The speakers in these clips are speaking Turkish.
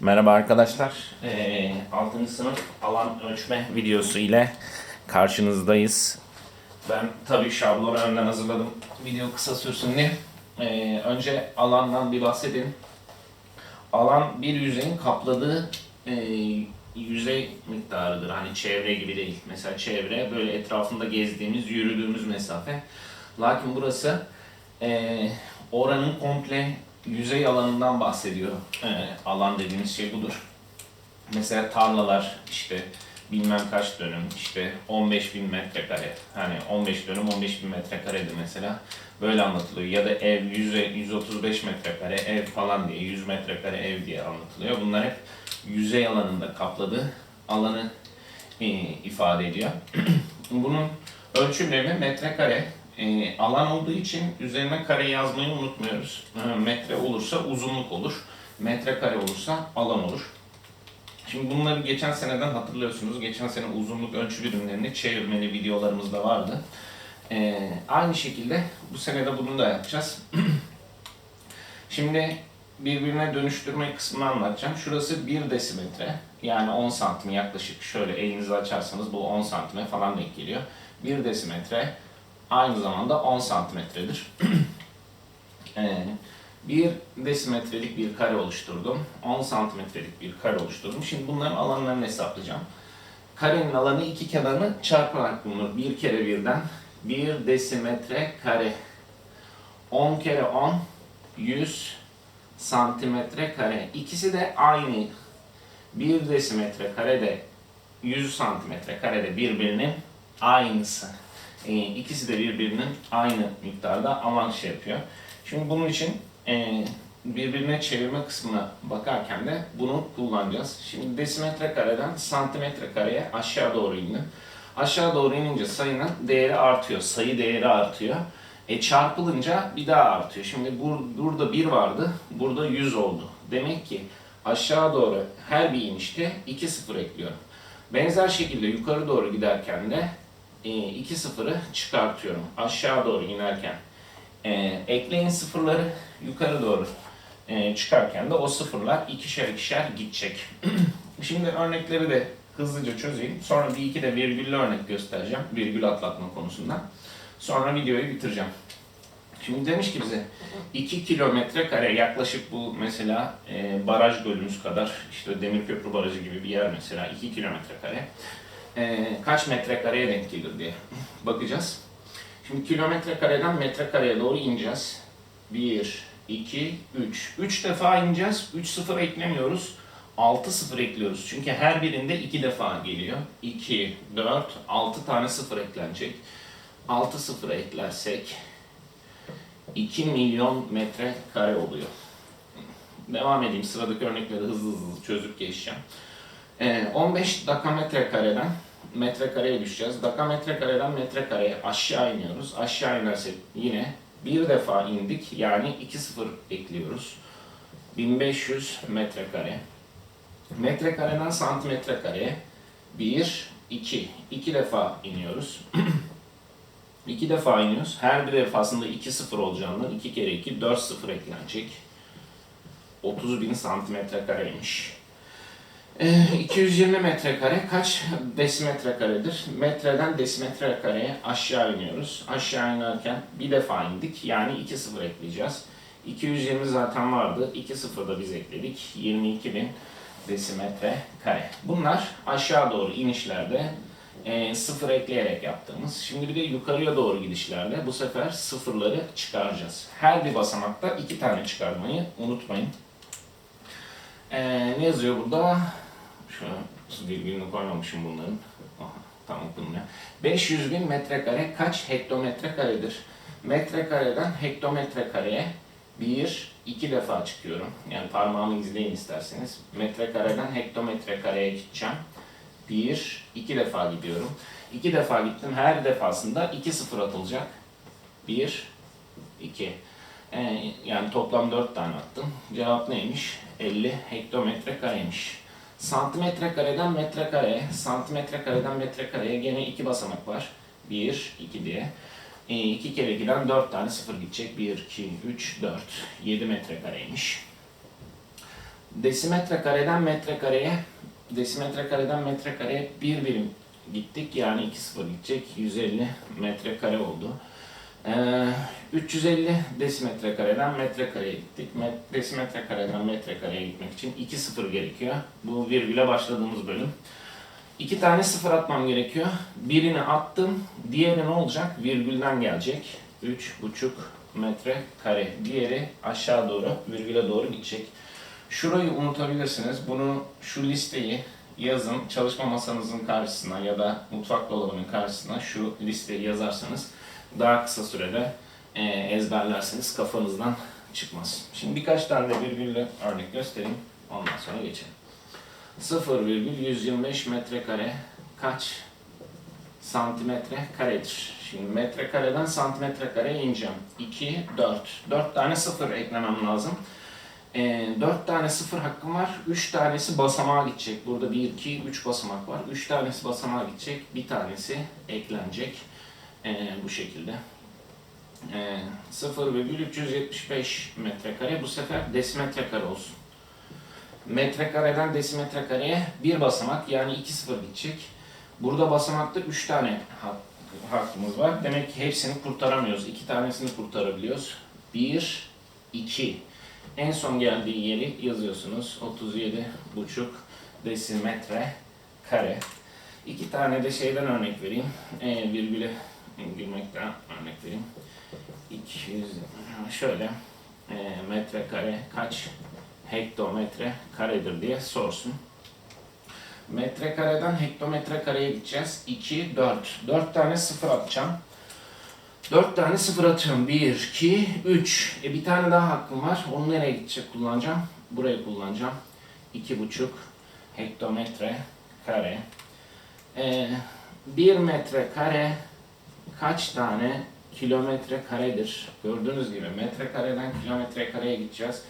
Merhaba arkadaşlar. Ee, 6. sınıf alan ölçme videosu ile karşınızdayız. Ben tabii şablonu önden hazırladım. Video kısa sürsün diye. Ee, önce alandan bir bahsedeyim. Alan bir yüzeyin kapladığı e, yüzey miktarıdır. Hani çevre gibi değil. Mesela çevre böyle etrafında gezdiğimiz, yürüdüğümüz mesafe. Lakin burası e, oranın komple yüzey alanından bahsediyor. E, alan dediğimiz şey budur. Mesela tarlalar işte bilmem kaç dönüm işte 15 bin metrekare. Hani 15 dönüm 15 bin metrekaredir mesela. Böyle anlatılıyor. Ya da ev 100, 135 metrekare ev falan diye 100 metrekare ev diye anlatılıyor. Bunlar hep yüzey alanında kapladığı alanı e, ifade ediyor. Bunun ölçümlerini metrekare e, alan olduğu için üzerine kare yazmayı unutmuyoruz E, metre olursa uzunluk olur metrekare olursa alan olur Şimdi bunları geçen seneden hatırlıyorsunuz. Geçen sene uzunluk ölçü birimlerini çevirmeli videolarımız da vardı. Ee, aynı şekilde bu sene de bunu da yapacağız. Şimdi birbirine dönüştürme kısmını anlatacağım. Şurası 1 desimetre. Yani 10 santim yaklaşık şöyle elinizi açarsanız bu 10 santime falan denk geliyor. 1 desimetre aynı zamanda 10 santimetredir. ee, 1 desimetrelik bir kare oluşturdum. 10 santimetrelik bir kare oluşturdum. Şimdi bunların alanlarını hesaplayacağım. Karenin alanı iki kenarını çarparak bulunur. Bir kere birden 1 desimetre kare. 10 kere 10 100 santimetre kare. İkisi de aynı. 1 desimetre kare de 100 santimetre kare de birbirinin aynısı. Ee, ikisi de birbirinin aynı miktarda alan şey yapıyor. Şimdi bunun için e, birbirine çevirme kısmına bakarken de bunu kullanacağız. Şimdi desimetre kareden santimetre kareye aşağı doğru indim. Aşağı doğru inince sayının değeri artıyor. Sayı değeri artıyor. E çarpılınca bir daha artıyor. Şimdi bur burada 1 vardı. Burada 100 oldu. Demek ki aşağı doğru her bir inişte 2 sıfır ekliyorum. Benzer şekilde yukarı doğru giderken de e, 2 sıfırı çıkartıyorum. Aşağı doğru inerken e, ekleyin sıfırları yukarı doğru e, çıkarken de o sıfırlar ikişer ikişer gidecek. Şimdi örnekleri de hızlıca çözeyim. Sonra bir iki de virgüllü örnek göstereceğim. Virgül atlatma konusunda. Sonra videoyu bitireceğim. Şimdi demiş ki bize 2 kilometre kare yaklaşık bu mesela e, baraj bölümümüz kadar işte Demirköprü Barajı gibi bir yer mesela 2 kilometre kare. E, kaç metrekareye denk gelir diye bakacağız. Şimdi kilometre kareden metrekareye doğru ineceğiz. 1, 2, 3. 3 defa ineceğiz. 3 sıfır eklemiyoruz. 6 sıfır ekliyoruz. Çünkü her birinde 2 defa geliyor. 2, 4, 6 tane sıfır eklenecek. 6 sıfır eklersek 2 milyon metre kare oluyor. Devam edeyim. Sıradaki örnekleri hızlı hızlı çözüp geçeceğim. Ee, 15 dakametre kareden metrekareye düşeceğiz. Dakametre kareden metrekareye aşağı iniyoruz. Aşağı inersek yine bir defa indik. Yani 2 sıfır ekliyoruz. 1500 metrekare. Metrekareden santimetre kareye 1, 2. 2 defa iniyoruz. 2 defa iniyoruz. Her bir defasında 2 sıfır olacağından 2 kere 2 4 sıfır eklenecek. 30 bin santimetre kareymiş. Ee, 220 metrekare kaç desimetre karedir? Metreden desimetre kareye aşağı iniyoruz. Aşağı inerken bir defa indik. Yani 2 sıfır ekleyeceğiz. 220 zaten vardı. 2 sıfır da biz ekledik. 22 bin desimetre kare. Bunlar aşağı doğru inişlerde e, sıfır ekleyerek yaptığımız. Şimdi bir de yukarıya doğru gidişlerde bu sefer sıfırları çıkaracağız. Her bir basamakta iki tane çıkarmayı unutmayın. Ee, ne yazıyor burada? Şu virgülünü koymamışım bunların. Aha, tam okunmuyor. 500 bin metrekare kaç hektometre karedir? Metrekareden hektometre kareye 1, 2 defa çıkıyorum. Yani parmağımı izleyin isterseniz. Metrekareden hektometre kareye gideceğim. 1, 2 defa gidiyorum. 2 defa gittim. Her defasında 2 sıfır atılacak. 1, 2. Ee, yani toplam 4 tane attım. Cevap neymiş? 50 hektometre kareymiş. Santimetre kareden metre kareye, santimetre kareden metre kareye gene iki basamak var. 1, 2 diye. 2 kere 2'den 4 tane sıfır gidecek. 1, 2, 3, 4. 7 metre kareymiş. Desimetre kareden metrekareye, desimetre kareden metrekareye bir birim gittik. Yani 2 sıfır gidecek. 150 metrekare oldu. Ee, 350 desimetre kareden metrekareye gittik. Met, desimetre kareden metrekareye gitmek için 2 sıfır gerekiyor. Bu virgüle başladığımız bölüm. İki tane sıfır atmam gerekiyor. Birini attım. Diğeri ne olacak? Virgülden gelecek. 3,5 metre kare. Diğeri aşağı doğru, virgüle doğru gidecek. Şurayı unutabilirsiniz. Bunu, şu listeyi yazın. Çalışma masanızın karşısına ya da mutfak dolabının karşısına şu listeyi yazarsanız daha kısa sürede e, ezberlersiniz. Kafanızdan çıkmaz. Şimdi birkaç tane de virgülle örnek göstereyim. Ondan sonra geçelim. 0,125 metrekare kaç santimetre karedir? Şimdi metrekareden santimetre kareye ineceğim. 2, 4. 4 tane sıfır eklemem lazım. Ee, 4 tane sıfır hakkım var. 3 tanesi basamağa gidecek. Burada 1, 2, 3 basamak var. 3 tanesi basamağa gidecek. Bir tanesi eklenecek. Ee, bu şekilde. Ee, 0,375 metrekare. Bu sefer desimetre kare olsun. Metrekareden desimetre kareye bir basamak yani 2 sıfır gidecek. Burada basamakta 3 tane hak, hakkımız var. Demek ki hepsini kurtaramıyoruz. 2 tanesini kurtarabiliyoruz. 1, 2. En son geldiği yeri yazıyorsunuz. 37,5 desimetre kare. İki tane de şeyden örnek vereyim. E, virgüle girmekten örnek vereyim. 200 şöyle e, metrekare kaç hektometre karedir diye sorsun. Metrekareden hektometre kareye gideceğiz. 2, 4. 4 tane sıfır atacağım. 4 tane sıfır atıyorum. 1, 2, 3. E bir tane daha hakkım var. Onu nereye gidecek kullanacağım? Buraya kullanacağım. 2,5 hektometre kare. E, 1 metre kare kaç tane kilometre karedir? Gördüğünüz gibi metre kareden kilometre kareye gideceğiz.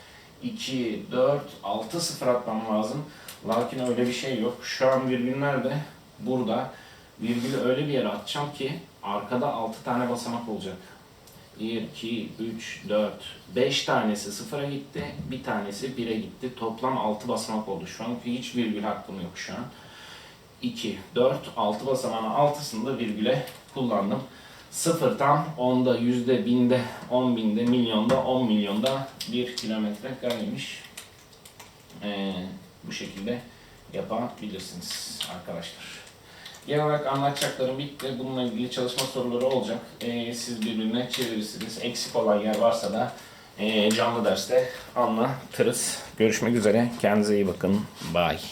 2, 4, 6 sıfır atmam lazım. Lakin öyle bir şey yok. Şu an virgüller de burada. Virgülü öyle bir yere atacağım ki arkada 6 tane basamak olacak. 1, 2, 3, 4, 5 tanesi sıfıra gitti. Bir tanesi 1'e gitti. Toplam 6 basamak oldu. Şu an hiç virgül hakkım yok şu an. 2, 4, 6 basamağın altısında virgüle kullandım. Sıfır tam onda, yüzde, binde, on binde, milyonda, on milyonda bir kilometre kareymiş. Ee, bu şekilde yapabilirsiniz arkadaşlar. Genel olarak anlatacaklarım bitti. Bununla ilgili çalışma soruları olacak. Ee, siz birbirine çevirirsiniz. Eksik olan yer varsa da ee, canlı derste anlatırız. Görüşmek üzere. Kendinize iyi bakın. Bye.